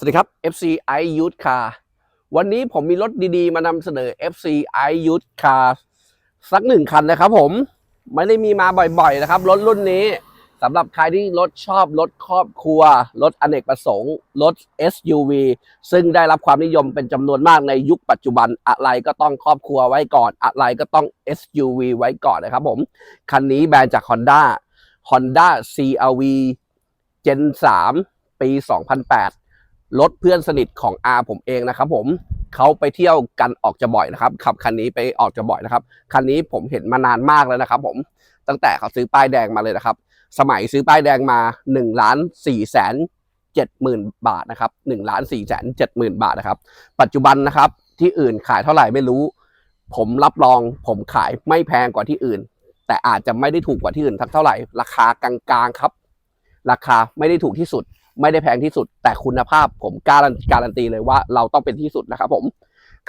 สวัสดีครับ FC i Youth Car วันนี้ผมมีรถดีๆ มานำเสนอ FC i Youth Car สักหนึ่งคันนะครับผม ไม่ได้มีมาบ่อยๆนะครับ รถรุ่นนี้สำหรับใครที่รถชอบรถครอบครัว รถอเนกประสงค์รถ SUV ซึ่งได้รับความนิยมเป็นจำนวนมากในยุคปัจจุบันอะไรก็ต้องครอบครัวไว้ก่อน อะไรก็ต้อง SUV ไว้ก่อนนะครับผม คันนี้แบรนด์จาก Honda Honda CRV Gen 3 ปี 2008 รถเพื่อนสนิทของอาผมเองนะครับผมเขาไปเที่ยวกันออกจะบ่อยนะครับ ขับคันนี้ไปออกจะบ่อยนะครับ คันนี้ผมเห็นมานานมากแล้วนะครับ ผมตั้งแต่เขาซื้อป้ายแดงมาเลยนะครับ สมัยซื้อป้ายแดงมา1ล้าน4แสน7หมื่นบาทนะครับ1ล้าน4แสน7หมื่นบาทนะครับ ปัจจุบันนะครับ ที่อื่นขายเท่าไหร่ไม่รู้ ผมรับรองผมขายไม่แพงกว่าที่อื่น แต่อาจจะไม่ได้ถูกกว่าที่อื่นทักเท่าไหร่ ราคากลางๆครับ ราคาไม่ได้ถูกที่สุด ไม่ได้แพงที่สุด แต่คุณภาพผมการันการันตีเลยว่าเราต้องเป็นที่สุดนะครับผม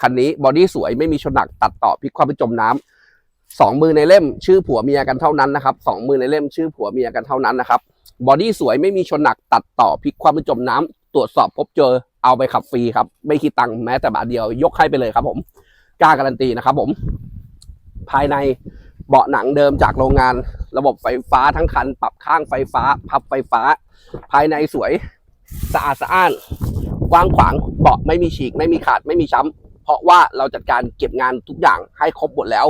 คันนี้บอดี้สวยไม่มีชนหนักตัดต่อพลิกความไปจมน้ำสองมือในเล่มชื่อผัวเมียกันเท่านั้นนะครับสองมือในเล่มชื่อผัวเมียกันเท่านั้นนะครับบอดี้สวยไม่มีชนหนักตัดต่อพลิกความไปจมน้ำตรวจสอบพบเจอเอาไปขับฟรีครับ ไม่คิดตังค์แม้แต่บาทเดียวยกให้ไปเลยครับผมกล้าการันตีนะครับผม ภายในเบาะหนังเดิมจากโรงงาน ระบบไฟฟ้าทั้งคัน ปรับข้างไฟฟ้า พับไฟฟ้า ภายในสวยสะอาดสะอ้าน กว้างขวางเบาะไม่มีฉีก ไม่มีขาดไม่มีช้ำเพราะว่าเราจัดการเก็บงานทุกอย่างให้ครบหมดแล้ว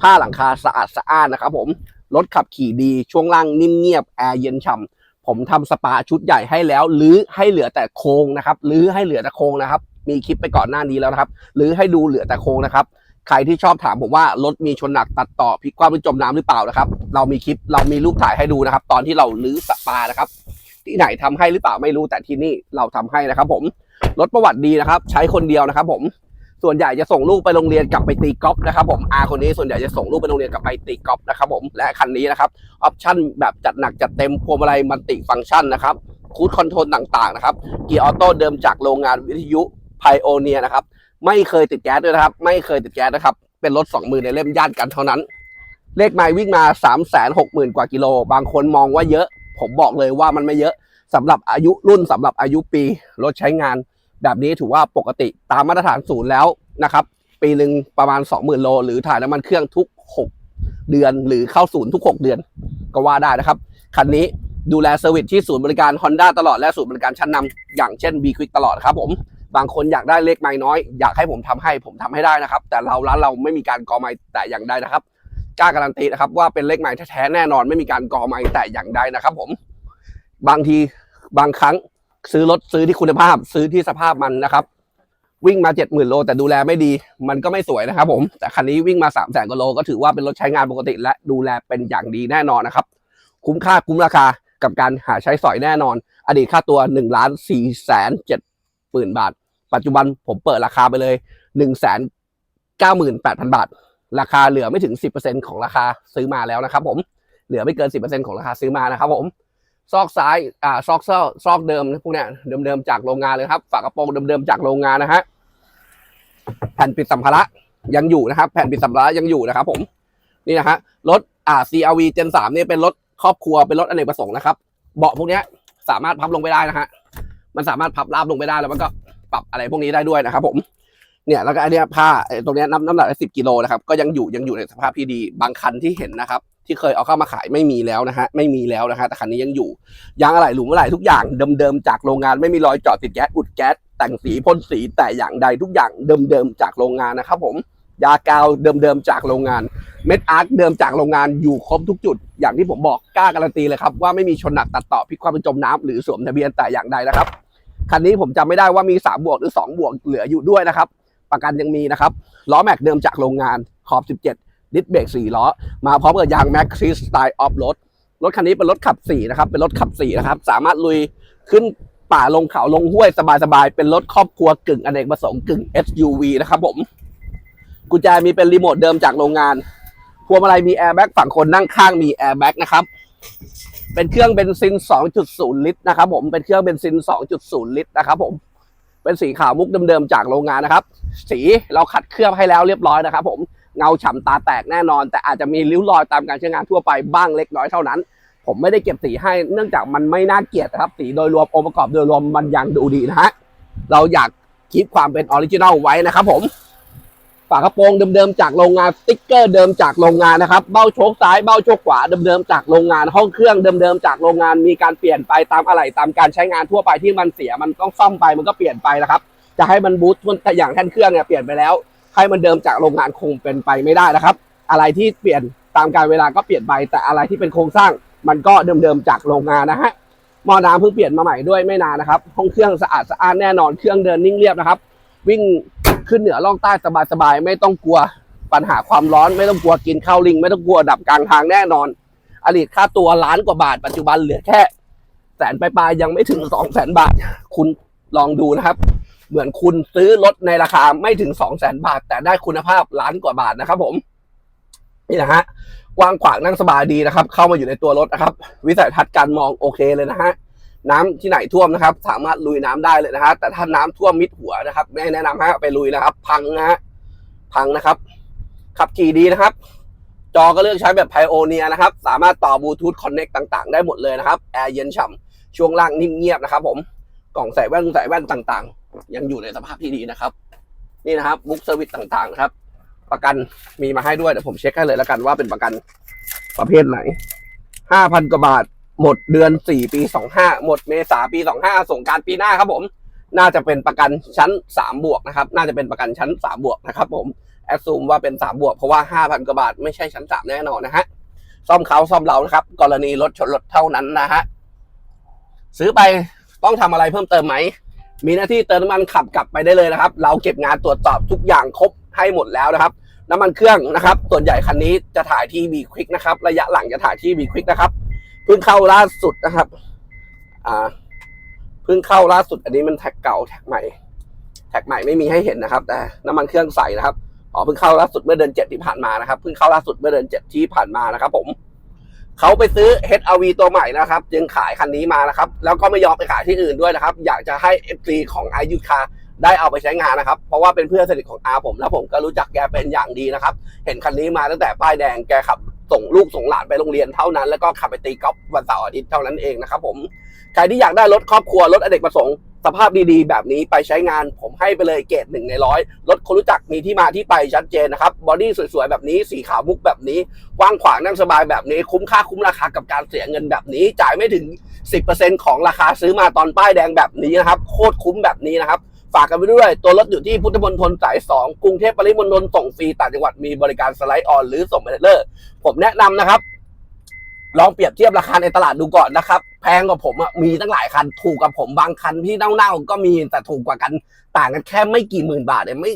ผ้าหลังคาสะอาดสะอ้านนะครับผมรถขับขี่ดีช่วงล่างนิ่มเงียบแอร์เย็นฉ่ำผมทำสปาชุดใหญ่ให้แล้วหรือให้เหลือแต่โครงนะครับหรือให้เหลือแต่โครงนะครับ มีคลิปไปก่อนหน้านี้แล้วนะครับหรือให้ดูเหลือแต่โครงนะครับใครที่ชอบถามผมว่ารถมีชนหนักตัดต่อพลิกความหรือจมน้ำหรือเปล่านะครับ เรามีคลิปเรามีรูปถ่ายให้ดูนะครับ ตอนที่เราลื้อสปานะครับ ที่ไหนทำให้หรือเปล่าไม่รู้แต่ที่นี่เราทำให้นะครับผมรถประวัติดีนะครับ ใช้คนเดียวนะครับผมส่วนใหญ่จะส่งลูกไปโรงเรียนกลับไปตีกอล์ฟนะครับผมอาคนนี้ส่วนใหญ่จะส่งลูกไปโรงเรียนกลับไปตีกอล์ฟนะครับผมและคันนี้นะครับออปชั่นแบบจัดหนักจัดเต็มพวงมาลัยมันติฟังก์ชันนะครับคูดคอนโทรลต่างๆนะครับเกียร์ออโต้เดิมจากโรงงานวิทยุไพโอเนียนะครับไม่เคยติดแก๊สด้วยนะครับ ไม่เคยติดแก๊สนะครับ เป็นรถสองมือในเล่มย่านกันเท่านั้น เลขไมล์วิ่งมา 3 6 0 0 0 0 กว่ากิโล บางคนมองว่าเยอะ ผมบอกเลยว่ามันไม่เยอะสำหรับอายุรุ่นสำหรับอายุปีรถใช้งาน แบบนี้ถือว่าปกติตามมาตรฐานศูนย์แล้วนะครับ ปีหนึ่งประมาณ 20,000 โล หรือถ่ายน้ำมันเครื่องทุก 6 เดือน หรือเข้าศูนย์ทุก 6 เดือน ก็ว่าได้นะครับ คันนี้ดูแลเซอร์วิสที่ศูนย์บริการ Honda ตลอดและศูนย์บริการชั้นนำอย่างเช่น B Quick ตลอดครับผมบางคนอยากได้เลขไม้น้อย อยากให้ผมทำให้ผมทำให้ได้นะครับ แต่เราร้านเราไม่มีการกอไม้แต่อย่างใดนะครับ กล้าการันตีนะครับว่าเป็นเลขไม้แท้ๆแน่นอนไม่มีการกอไม้แต่อย่างใดนะครับ ผม บางทีบางครั้งซื้อรถซื้อที่คุณภาพ ซื้อที่สภาพมันนะครับ วิ่งมาเจ็ดหมื่นโลแต่ดูแลไม่ดี มันก็ไม่สวยนะครับผมแต่คันนี้วิ่งมาสามแสนกว่าโลก็ถือว่าเป็นรถใช้งานปกติ และดูแลเป็นอย่างดีแน่นอนนะครับ คุ้มค่าคุ้มราคากับการหาใช้สอยแน่นอน อดีตค่าตัว1นึ่งล้านสี่แสนเจ็ดหมื่นบาท ปัจจุบันผมเปิดราคาไปเลย1นึ่งแสนเก้าหมื่นแปดพันบาท ราคาเหลือไม่ถึง 10%ของราคาซื้อมาแล้วนะครับ ผมเหลือไม่เกิน 10%ของราคาซื้อมานะครับ ผมซอกซ้ายอ่าซอกเซาซอกเดิมพวกเนี้ยเดิมๆจากโรงงานเลยครับ ฝากระโปรงเดิมๆจากโรงงานนะฮะแผ่นปิดสัมภาระยังอยู่นะครับ แผ่นปิดสัมภาระยังอยู่นะครับ ผมนี่นะฮะรถอ่า CRV Gen 3เนี่ยเป็นรถครอบครัวเป็นรถอเนกประสงค์นะครับ เบาะพวกเนี้ยสามารถพับลงไปได้นะฮะมันสามารถพับราบลงไปได้แล้วมันก็ปรับอะไรพวกนี้ได้ด้วยนะครับ ผม เนี่ยแล้วก็อันเนี้ยผ้าตรงเนี้ยน้ำน้ำหนักสิบกิโลนะครับก็ยังอยู่ยังอยู่ในสภาพที่ดี บางคันที่เห็นนะครับ ที่เคยเอาเข้ามาขายไม่มีแล้วนะฮะไม่มีแล้วนะฮะแต่คันนี้ยังอยู่ยางอะไหล่หลุมอะไหล่ทุกอย่างเดิมๆจากโรงงานไม่มีรอยเจาะติดแก๊สอุดแก๊สแต่งสีพ่นสีแต่อย่างใดทุกอย่างเดิมๆจากโรงงานนะครับผมยากาวเดิมๆจากโรงงาน เม็ดอาร์คเดิมจากโรงงานอยู่ครบทุกจุด อย่างที่ผมบอกกล้าการันตีเลยครับว่าไม่มีชนหนักตัดต่อพลิกความเป็นจมน้ำหรือสวมทะเบียนแต่อย่างใดนะครับคันนี้ผมจำไม่ได้ว่ามี3บวกหรือ2บวกเหลืออยู่ด้วยนะครับ ประกันยังมีนะครับล้อแม็กเดิมจากโรงงานขอบ 17 ดิสเบรก4ล้อ มาพร้อมกับยางแม็กซีสไตล์ออฟโรดรถคันนี้เป็นรถขับ4นะครับเป็นรถขับ4นะครับสามารถลุยขึ้นป่าลงเขาลงห้วยสบายๆเป็นรถครอบครัวกึ่งอเนกประสงค์กึ่ง SUV นะครับผมกุญแจมีเป็นรีโมทเดิมจากโรงงานพวงมาลัยมีแอร์แบ็กฝั่งคนนั่งข้างมีแอร์แบ็กนะครับเป็นเครื่องเบนซิน 2.0 ลิตรนะครับผมเป็นเครื่องเบนซิน 2.0 ลิตรนะครับผม เป็นสีขาวมุกเดิมๆจากโรงงานนะครับ สีเราขัดเคลือบให้แล้วเรียบร้อยนะครับ ผมเงาฉ่ำตาแตกแน่นอน แต่อาจจะมีริ้วรอยตามการใช้งานทั่วไปบ้างเล็กน้อยเท่านั้น ผมไม่ได้เก็บสีให้เนื่องจากมันไม่น่าเกลียดนะครับ สีโดยรวมองค์ประกอบโดยรวมมันยังดูดีนะฮะเราอยากคีปความเป็นออริจินัลไว้นะครับผม ฝากระโปรงเดิมๆจากโรงงานสติ๊กเกอร์เดิมจากโรงงานนะครับ เบ้าโชคซ้ายเบ้าโชคขวาเดิมๆจากโรงงาน ห้องเครื่องเดิมๆจากโรงงานมีการเปลี่ยนไปตามอะไรตามการใช้งานทั่วไปที่มันเสียมันต้องซ่อมไปมันก็เปลี่ยนไปนะครับ จะให้มันบูทแต่อย่างแท่นเครื่องเนี่ยเปลี่ยนไปแล้ว ให้มันเดิมจากโรงงานคงเป็นไปไม่ได้นะครับ อะไรที่เปลี่ยนตามการเวลาก็เปลี่ยนไปแต่อะไรที่เป็นโครงสร้าง มันก็เดิมๆจากโรงงานนะฮะหม้อน้ำเพิ่งเปลี่ยนมาใหม่ด้วยไม่นานนะครับห้องเครื่องสะอาดสะอ้านแน่นอนเครื่องเดินนิ่งเรียบนะครับ วิ่ง ขึ้นเหนือล่องใต้สบายๆไม่ต้องกลัวปัญหาความร้อนไม่ต้องกลัวกินข้าวลิง ไม่ต้องกลัวดับกลางทางแน่นอน อดีตค่าตัวล้านกว่าบาทปัจจุบันเหลือแค่แสนปลายๆยังไม่ถึงสองแสนบาท คุณลองดูนะครับ เหมือนคุณซื้อรถในราคาไม่ถึงสองแสนบาท แต่ได้คุณภาพล้านกว่าบาทนะครับ ผมนี่นะฮะกว้างขวางนั่งสบายดีนะครับ เข้ามาอยู่ในตัวรถนะครับ วิสัยทัศน์การมองโอเคเลยนะฮะ น้ำที่ไหนท่วมนะครับ สามารถลุยน้ำได้เลยนะฮะแต่ถ้าน้ำท่วมมิดหัวนะครับไม่แนะนำให้ไปลุยนะครับ พังนะฮะพังนะครับ ขับขี่ดีนะครับ จอก็เลือกใช้แบบไพโอเนียนะครับ สามารถต่อบลูทูธคอนเน็กต่างๆ ได้หมดเลยนะครับแอร์เย็นฉ่ำช่วงล่างนิ่มเงียบนะครับ ผมกล่องใส่แว่นใส่แว่นต่างๆ ยังอยู่ในสภาพที่ดีนะครับ นี่นะครับบุ๊กเซอร์วิสต่างๆนะครับ ประกันมีมาให้ด้วยเดี๋ยวผมเช็คให้เลยแล้วกันว่าเป็นประกันประเภทไหนห้าพันกว่าบาท หมดเดือนสี่ปีสองห้าหมดเมษาปีสองห้าส่งการปีหน้าครับผม น่าจะเป็นประกันชั้นสามบวกนะครับ น่าจะเป็นประกันชั้นสามบวกนะครับผมแอดซูมว่าเป็นสามบวกเพราะว่าห้าพันกว่าบาทไม่ใช่ชั้นสามแน่นอนนะฮะซ่อมเขาซ่อมเรานะครับ กรณีรถชนรถเท่านั้นนะฮะซื้อไปต้องทำอะไรเพิ่มเติมไหม มีหน้าที่เติมน้ำมันขับกลับไปได้เลยนะครับ เราเก็บงานตรวจสอบทุกอย่างครบให้หมดแล้วนะครับ น้ำมันเครื่องนะครับ ส่วนใหญ่คันนี้จะถ่ายที่บีควิกนะครับ ระยะหลังจะถ่ายที่บีควิกนะครับ เพิ่งเข้าล่าสุดนะครับ อ่า เพิ่งเข้าล่าสุด อันนี้มันแท็กเก่าแท็กใหม่ แท็กใหม่ไม่มีให้เห็นนะครับ แต่น้ำมันเครื่องใสนะครับ อ๋อ เพิ่งเข้าล่าสุดเมื่อเดือนเจ็ดที่ผ่านมานะครับ เพิ่งเข้าล่าสุดเมื่อเดือนเจ็ดที่ผ่านมานะครับ ผม เขาไปซื้อ HRV ตัวใหม่นะครับ จึงขายคันนี้มานะครับ แล้วก็ไม่ยอมไปขายที่อื่นด้วยนะครับ อยากจะให้ FC ของอายุคาได้เอาไปใช้งานนะครับ เพราะว่าเป็นเพื่อนสนิทของอาผม แล้วผมก็รู้จักแกเป็นอย่างดีนะครับ เห็นคันนี้มาตั้งแต่ป้ายแดงแกขับ ส่งลูกส่งหลานไปโรงเรียนเท่านั้น แล้วก็ขับไปตีกอล์ฟวันเสาร์อาทิตย์เท่านั้นเองนะครับผมใครที่อยากได้รถครอบครัวรถอเนกประสงค์สภาพดีๆ แบบนี้ไปใช้งานผมให้ไปเลยเกรดหนึ่งในร้อยรถคนรู้จักมีที่มาที่ไปชัดเจนนะครับบอดี้สวยๆ แบบนี้สีขาวมุกแบบนี้ กว้างขวางนั่งสบายแบบนี้ คุ้มค่าคุ้มราคากับการเสียเงินแบบนี้ จ่ายไม่ถึง 10%ของราคาซื้อมาตอนป้ายแดงแบบนี้นะครับ โคตรคุ้มแบบนี้นะครับ ฝากกันไปด้วย ตัวรถอยู่ที่พุทธมณฑลสาย 2 กรุงเทพปริมณฑลส่งฟรีต่างจังหวัดมีบริการสไลด์ออนหรือส่งไปเลอร์ผมแนะนำนะครับ ลองเปรียบเทียบราคาในตลาดดูก่อนนะครับ แพงกว่าผมอะมีตั้งหลายคัน ถูกกับผมบางคันที่เน่าๆก็มีแต่ถูกกว่ากันต่างกันแค่ไม่กี่หมื่นบาทเองไม่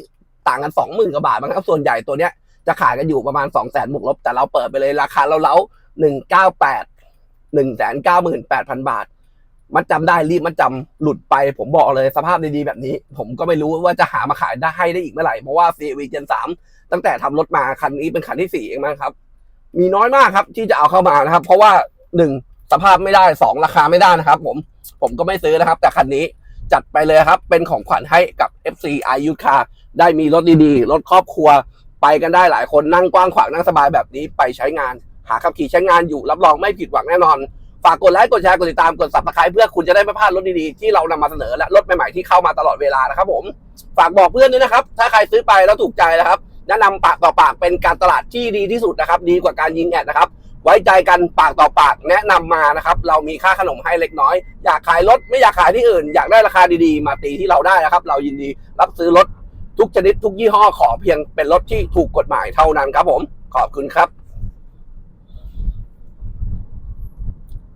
ต่างกันสองหมื่นกว่าบาทมั้งครับส่วนใหญ่ตัวเนี้ยจะขายกันอยู่ประมาณสองแสนบวกลบแต่เราเปิดไปเลยราคาเราเล้าหนึ่งเก้าแปดหนึ่งแสนเก้าหมื่นแปดพันบาท มันจำได้รีบมันจำหลุดไป ผมบอกเลยสภาพดีๆแบบนี้ ผมก็ไม่รู้ว่าจะหามาขายได้ให้ได้อีกเมื่อไหร่ เพราะว่า CRV Gen 3ตั้งแต่ทำรถมาคันนี้เป็นคันที่สี่เองมั้งครับ มีน้อยมากครับที่จะเอาเข้ามานะครับ เพราะว่าหนึ่งสภาพไม่ได้สองราคาไม่ได้นะครับ ผมผมก็ไม่ซื้อนะครับ แต่คันนี้จัดไปเลยครับ เป็นของขวัญให้กับ FC i u c a r ได้มีรถดีๆรถครอบครัว ไปกันได้หลายคนนั่งกว้างขวางนั่งสบายแบบนี้ไปใช้งาน หาขับขี่ใช้งานอยู่รับรองไม่ผิดหวังแน่นอน ฝากกดไลค์กดแชร์กดติดตามกด subscribe เพื่อคุณจะได้ไม่พลาดรถดีๆ ที่เรานำมาเสนอและรถใหม่ๆที่เข้ามาตลอดเวลานะครับผมฝากบอกเพื่อนด้วยนะครับ ถ้าใครซื้อไปแล้วถูกใจนะครับ แนะนำปากต่อปากเป็นการตลาดที่ดีที่สุดนะครับ ดีกว่าการยิงแอดนะครับ ไว้ใจกันปากต่อปากแนะนำมานะครับ เรามีค่าขนมให้เล็กน้อย อยากขายรถไม่อยากขายที่อื่น อยากได้ราคาดีๆ มาตีที่เราได้นะครับ เรายินดีรับซื้อรถทุกชนิดทุกยี่ห้อขอเพียงเป็นรถที่ถูกกฎหมายเท่านั้นครับผม ขอบคุณครับ